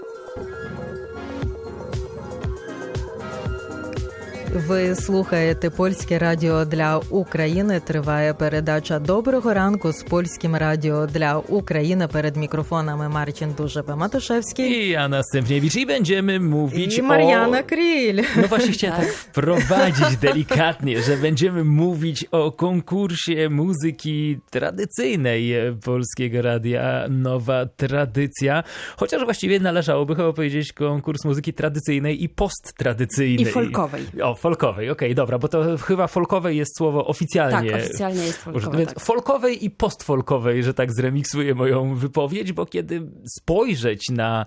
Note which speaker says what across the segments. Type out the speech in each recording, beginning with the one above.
Speaker 1: Thank you. Ви слухаєте польське радіо для України. Триває передача Доброго ранку з польським радіо для України. Перед мікрофонами Марcin Dużepa Matuszewski
Speaker 2: I ja następnie i będziemy mówić
Speaker 1: і Мар'яна
Speaker 2: o...
Speaker 1: Кріль.
Speaker 2: No właśnie chciałem tak wprowadzić delikatnie, że będziemy mówić o konkursie muzyki tradycyjnej Polskiego Radia Nowa Tradycja. Chociaż właściwie należałoby chyba powiedzieć konkurs muzyki tradycyjnej i posttradycyjnej.
Speaker 3: I folkowej.
Speaker 2: O, folkowej, okej, dobra, bo to chyba folkowej jest słowo oficjalnie.
Speaker 3: Tak, oficjalnie jest
Speaker 2: użyte.
Speaker 3: folkowe,
Speaker 2: Więc
Speaker 3: tak.
Speaker 2: folkowej i postfolkowej, że tak zremiksuję moją wypowiedź, bo kiedy spojrzeć na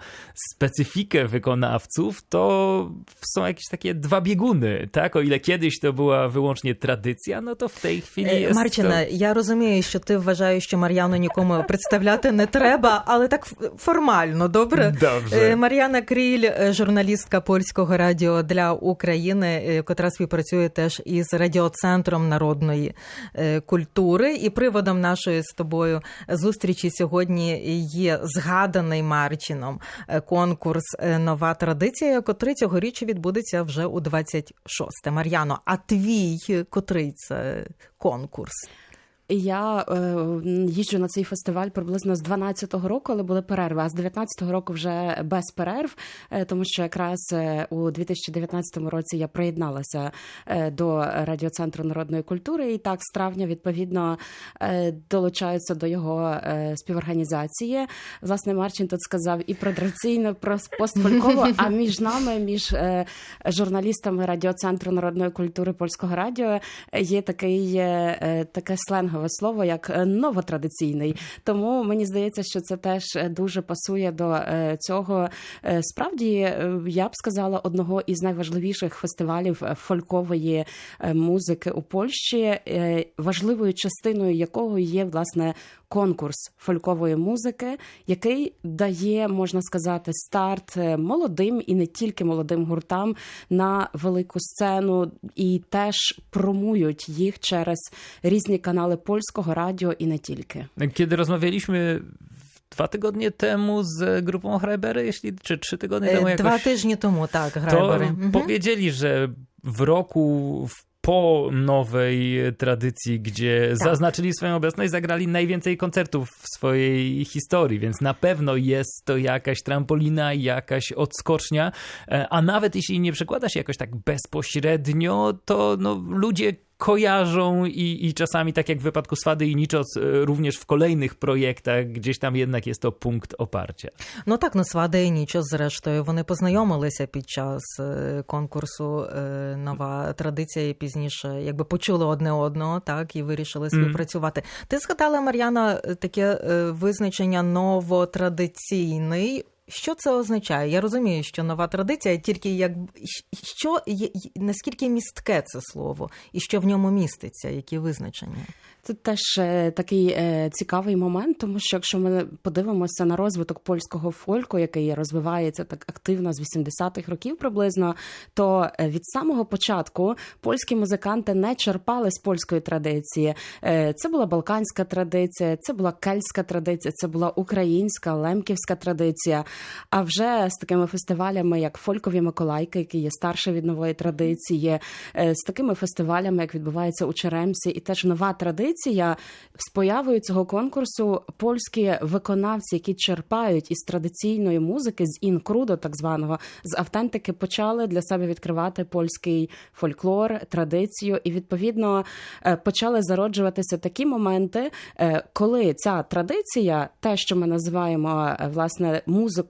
Speaker 2: specyfikę wykonawców, to są jakieś takie dwa bieguny, tak? O ile kiedyś to była wyłącznie tradycja, no to в tej chwili jest
Speaker 1: Марчина, я розумію, що ти вважаєш, що Мар'яну нікому представляти не треба, але так формально, добре?
Speaker 2: Добре.
Speaker 1: Е, Мар'яна Кріль, е, журналістка польського радіо для України, котра співпрацює теж із радіоцентром народної е, культури. І приводом нашої з тобою зустрічі сьогодні є згаданий Марчином е, конкурс е, Нова традиція, котрий цьогоріч відбудеться вже у 26. Мар'яно, а твій котрий це конкурс?
Speaker 3: Я е, їжджу на цей фестиваль приблизно з 12-го року, але були перерви. А з 19-го року вже без перерв, е, тому що якраз е, у 2019 році я приєдналася до радіоцентру народної культури, і так з травня відповідно долучаються до його співорганізації. Власне, Марчин тут сказав і про традиційно, про постфольково. А між нами, між журналістами радіоцентру народної культури польського радіо, є такий таке сленгове слово, як е, новотрадиційний. Тому мені здається, що це теж е, дуже пасує до е, цього. Справді, я б сказала, одного із найважливіших фестивалів фолькової музики у Польщі, важливою частиною якого є власне конкурс фолькової музики, який дає, можна сказати, старт молодим і не тільки молодим гуртам на велику сцену, і теж промують їх через різні канали Polskiego Radio i nie tylko.
Speaker 2: Kiedy rozmawialiśmy dwa tygodnie temu z grupą Hreibery, jeśli, czy trzy tygodnie e,
Speaker 1: temu
Speaker 2: jakoś,
Speaker 1: Dwa tygodnie temu,
Speaker 2: tak,
Speaker 1: Hreibery. Mhm.
Speaker 2: powiedzieli, że w roku po nowej tradycji, gdzie
Speaker 1: tak.
Speaker 2: zaznaczyli swoją obecność, zagrali najwięcej koncertów w swojej historii, więc na pewno jest to jakaś trampolina, jakaś odskocznia, e, a nawet jeśli nie przekłada się jakoś tak bezpośrednio, to no, ludzie kojarzą i, i czasami, tak jak w wypadku Swady i Niczos, e, również w kolejnych projektach gdzieś tam jednak jest to punkt oparcia.
Speaker 1: Ну так, ну Свада і Нічо, зрештою, вони познайомилися під час е, конкурсу Нова традиція і пізніше якби почули одне одного, так, і вирішили співпрацювати. Ти згадала, Мар'яна, таке е, визначення новотрадиційний. Що це означає? Я розумію, що нова традиція тільки як що наскільки містке це слово, і що в ньому міститься, які визначення?
Speaker 3: Тут теж е, такий е, цікавий момент, тому що якщо ми подивимося на розвиток польського фольку, який розвивається так активно з 80-х років приблизно, то е, від самого початку польські музиканти не черпали з польської традиції. Це була балканська традиція, це була кельтська традиція, це була українська, лемківська традиція. А вже з такими фестивалями, як Фолькові Миколайки, які є старше від нової традиції, е, з такими фестивалями, як відбувається у Черемсі, і теж нова традиція з появою цього конкурсу польські виконавці, які черпають із традиційної музики, з інкрудо, так званого, з автентики, почали для себе відкривати польський фольклор, традицію, і відповідно е, почали зароджуватися такі моменти, е, коли ця традиція, те, що ми називаємо власне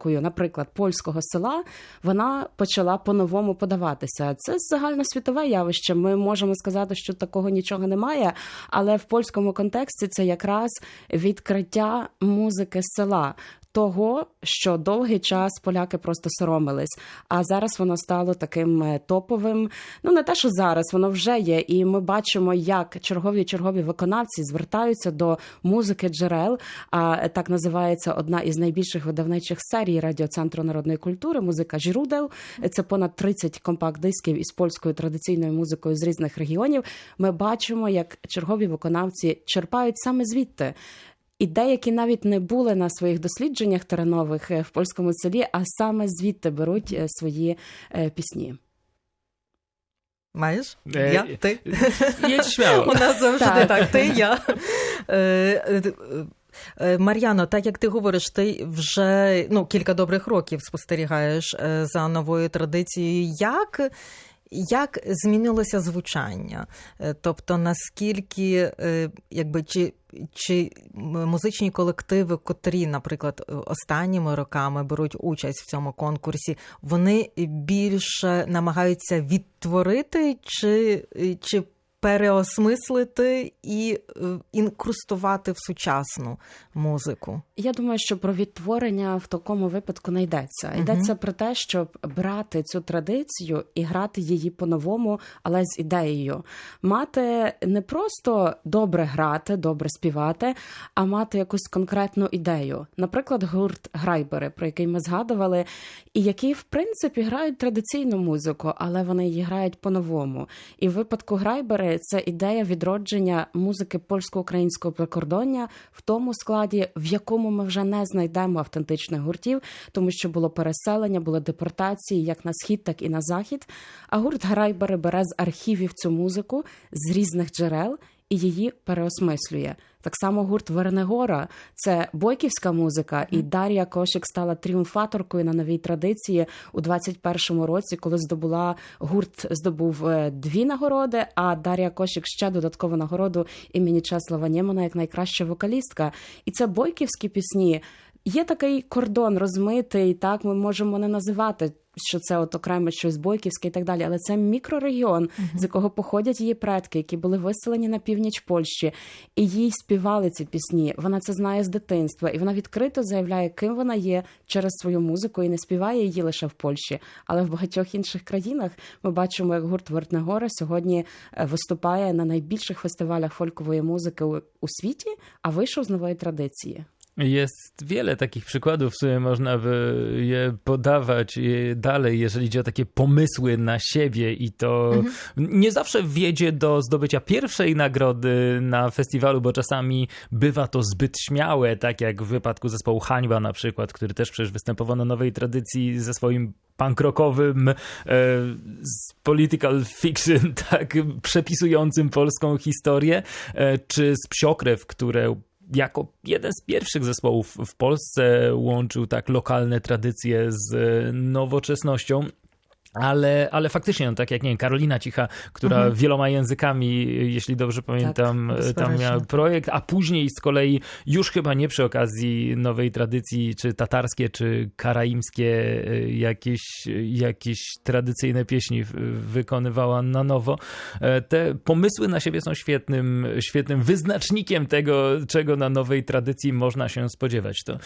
Speaker 3: музикою, наприклад, польського села, вона почала по-новому подаватися. Це загальносвітове явище. Ми можемо сказати, що такого нічого немає, але в польському контексті це якраз відкриття музики села. Того, що довгий час поляки просто соромились, а зараз воно стало таким е, топовим. Ну не те, що зараз воно вже є, і ми бачимо, як чергові чергові виконавці звертаються до музики джерел. А е, так називається одна із найбільших видавничих серій радіоцентру народної культури. Музика Жірудел. Це понад 30 компакт-дисків із польською традиційною музикою з різних регіонів. Ми бачимо, як чергові виконавці черпають саме звідти. І деякі навіть не були на своїх дослідженнях теренових е, в польському селі, а саме звідти беруть е, свої е, пісні.
Speaker 1: Маєш?
Speaker 2: Е,
Speaker 1: Я? Ти?
Speaker 2: Jedź śmiało.
Speaker 1: У нас завжди
Speaker 3: Так.
Speaker 1: так, ти я. Мар'яно, так як ти говориш, ти вже ну, кілька добрих років спостерігаєш за новою традицією. Як, як змінилося звучання? Е, Тобто, наскільки е, якби, чи, чи музичні колективи, котрі, наприклад, е, останніми роками беруть участь в цьому конкурсі, вони більше намагаються відтворити чи, чи переосмислити і е, інкрустувати в сучасну музику?
Speaker 3: Я думаю, що про відтворення в такому випадку не йдеться. Йдеться про те, щоб брати цю традицію і грати її по-новому, але з ідеєю. Мати не просто добре грати, добре співати, а мати якусь конкретну ідею. Наприклад, гурт Грайбери, про який ми згадували, і які, в принципі, грають традиційну музику, але вони її грають по-новому. І в випадку Грайбери це ідея відродження музики польсько-українського прикордоння в тому складі, в якому ми вже не знайдемо автентичних гуртів, тому що було переселення, були депортації як на схід, так і на захід. А гурт Грайбери бере з архівів цю музику з різних джерел. І її переосмислює. Так само гурт Вернегора це бойківська музика, і Дар'я Кошик стала тріумфаторкою на новій традиції у 21-му році, коли здобула гурт здобув е, дві нагороди. А Дар'я Кошик ще додаткову нагороду імені Чеслава Нємана як найкраща вокалістка. І це бойківські пісні. Є такий кордон розмитий, так ми можемо не називати, що це от окремо щось бойківське і так далі, але це мікрорегіон, з якого походять її предки, які були виселені на північ Польщі, і їй співали ці пісні. Вона це знає з дитинства, і вона відкрито заявляє, ким вона є через свою музику, і не співає її лише в Польщі, але в багатьох інших країнах. Ми бачимо, як гурт Вертнегора сьогодні е, виступає на найбільших фестивалях фолькової музики у, світі, а wийшов з нової традиції.
Speaker 2: Jest wiele takich przykładów, sumie można by je podawać dalej, jeżeli chodzi o takie pomysły na siebie i to nie zawsze wiedzie do zdobycia pierwszej nagrody na festiwalu, bo czasami bywa to zbyt śmiałe, tak jak w wypadku zespołu Hańba na przykład, który też przecież występował na nowej tradycji ze swoim punk rockowym, e, z political fiction, tak, przepisującym polską historię, e, czy z Psiokrew, które jako jeden z pierwszych zespołów w Polsce łączył tak lokalne tradycje z e, nowoczesnością. Ale, ale faktycznie, no, tak jak nie wiem, Karolina Cicha, która wieloma językami, jeśli dobrze pamiętam,
Speaker 1: Tak,
Speaker 2: tam
Speaker 1: bezspecznie.
Speaker 2: miała projekt, a później z kolei już chyba nie przy okazji nowej tradycji, czy tatarskie, czy karaimskie e, jakieś, jakieś tradycyjne pieśni wykonywała na nowo. E, Te pomysły na siebie są świetnym, świetnym wyznacznikiem tego, czego na nowej tradycji można się spodziewać. To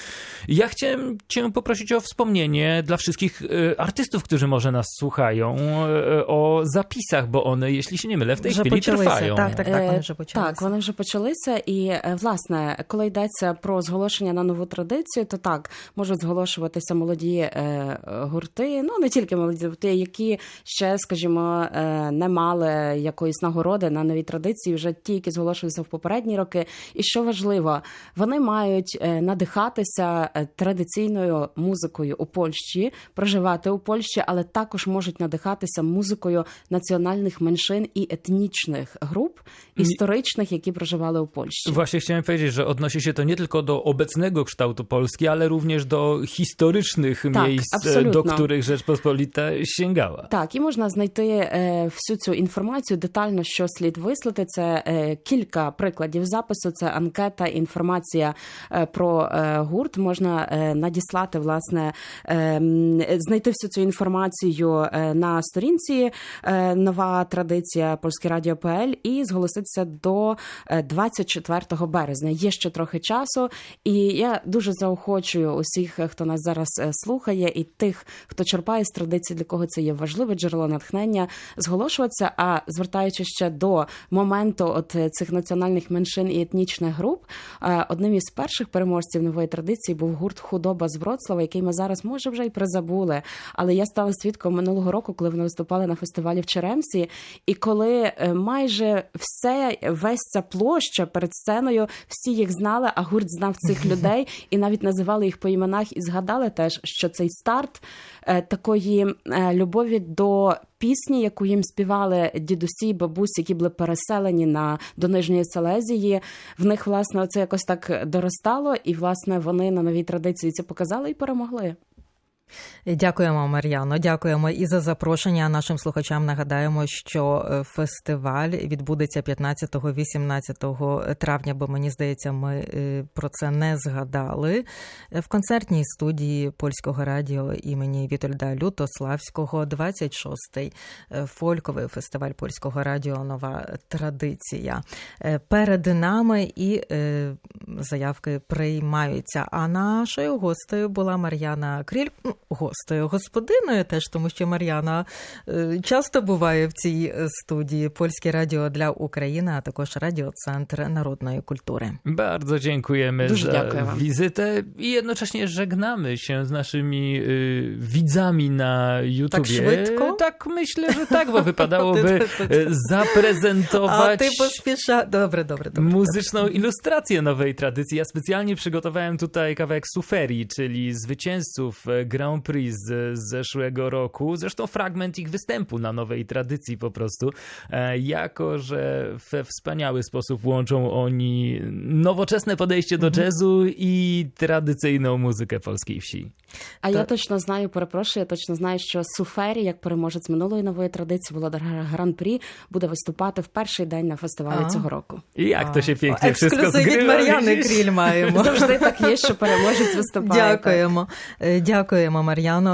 Speaker 2: ja chciałem Cię poprosić o wspomnienie dla wszystkich e, artystów, którzy może nas słuchają, e, o zapisach, bo one, jeśli się nie mylę, w tej
Speaker 1: Вже
Speaker 2: chwili
Speaker 1: почалися.
Speaker 2: trwają.
Speaker 1: Так, так, так, вони вже почалися.
Speaker 3: Так, вони вже почалися. І власне, коли йдеться про зголошення на нову традицію, то так можуть зголошуватися молоді е, гурти, ну не тільки молоді гурти, які ще, скажімо, е, не мали якоїсь нагороди на новій традиції, вже ті, які зголошувалися в попередні роки. І що важливо, вони мають е, надихатися традиційною музикою у Польщі, проживати у Польщі, але також можуть надихатися музикою національних меншин і етнічних груп історичних, які проживали у Польщі.
Speaker 2: Właśnie chciałem powiedzieć, że odnosi się to nie tylko do obecnego kształtu Polski, ale również do historycznych
Speaker 3: Tak,
Speaker 2: miejsc, e,
Speaker 3: absolutnie.
Speaker 2: do których Rzeczpospolita sięgała.
Speaker 3: Так, і можна знайти е, всю цю інформацію детально, що слід вислати. Це е, кілька прикладів запису. Це анкета, інформація е, про е, гурт. Можна е, надіслати власне, е, знайти всю цю інформацію е, на сторінці е, нова традиція Польське Радіо ПЛ і зголоситися до е, 24 березня. Є ще трохи часу, і я дуже заохочую усіх, е, хто нас зараз е, слухає, і тих, хто черпає з традиції, для кого це є важливе джерело натхнення, зголошуватися. А звертаючись ще до моменту от е, цих національних меншин і етнічних груп, е, одним із перших переможців нової традиції був гурт Худоба з Вроцлава, який ми зараз може вже й призабули. Але я стала свідком минулого року, коли вони виступали на фестивалі в Черемсі, і коли е, майже все, весь ця площа перед сценою, всі їх знали, а гурт знав цих людей і навіть називали їх по іменах і згадали теж, що цей старт е, такої е, любові до пісні, яку їм співали дідусі, й бабусі, які були переселені на до Нижньої Селезії. В них власне це якось так доростало, і власне вони на новій традиції це показали і перемогли.
Speaker 1: Дякуємо, Мар'яно. Дякуємо і за запрошення. Нашим слухачам нагадаємо, що е, фестиваль відбудеться 15-18 травня, бо мені здається, ми е, про це не згадали. В концертній студії польського радіо імені Вітольда Лютославського, 26-й е, фольковий фестиваль польського радіо Нова традиція. Перед нами і заявки приймаються. А нашою гостею була Мар'яна Кріль. Ну, Гостею, господиною теж, тому що Мар'яна е, часто буває в цій е, студії Польське радіо для України, а також радіоцентр народної культуry.
Speaker 2: Bardzo dziękujemy
Speaker 3: Дуже
Speaker 2: za
Speaker 3: дякую вам.
Speaker 2: wizytę i jednocześnie żegnamy się z naszymi y, widzami na YouTubie.
Speaker 1: szybko?
Speaker 2: Tak, myślę, że tak, bo wypadałoby y, zaprezentować
Speaker 1: А ти поспіша. Добре, добре, добре.
Speaker 2: muzyczną ilustrację nowej tradycji. Ja specjalnie przygotowałem tutaj kawałek suferii, czyli zwycięzców e, Grand Prix z z zeszłego roku. Zresztą fragment ich występu na nowej tradycji po prostu. E, Jako, że we wspaniały sposób łączą oni nowoczesne podejście do jazzu i tradycyjną muzykę polskiej wsi.
Speaker 3: А я
Speaker 1: Так.
Speaker 3: точно знаю, перепрошую, я точно знаю, що Суфері, як переможець минулої нової традиції, Володар Гран-прі, буде виступати в перший день на фестивалі
Speaker 1: А.
Speaker 3: цього року.
Speaker 2: I jak to się pięknie wszystko
Speaker 1: Ексклюзив
Speaker 2: Zgrywa.
Speaker 1: Кріль маємо.
Speaker 3: Завжди так є, що переможець виступає.
Speaker 1: Дякуємо. Так. Дякуємо, Мар'яно.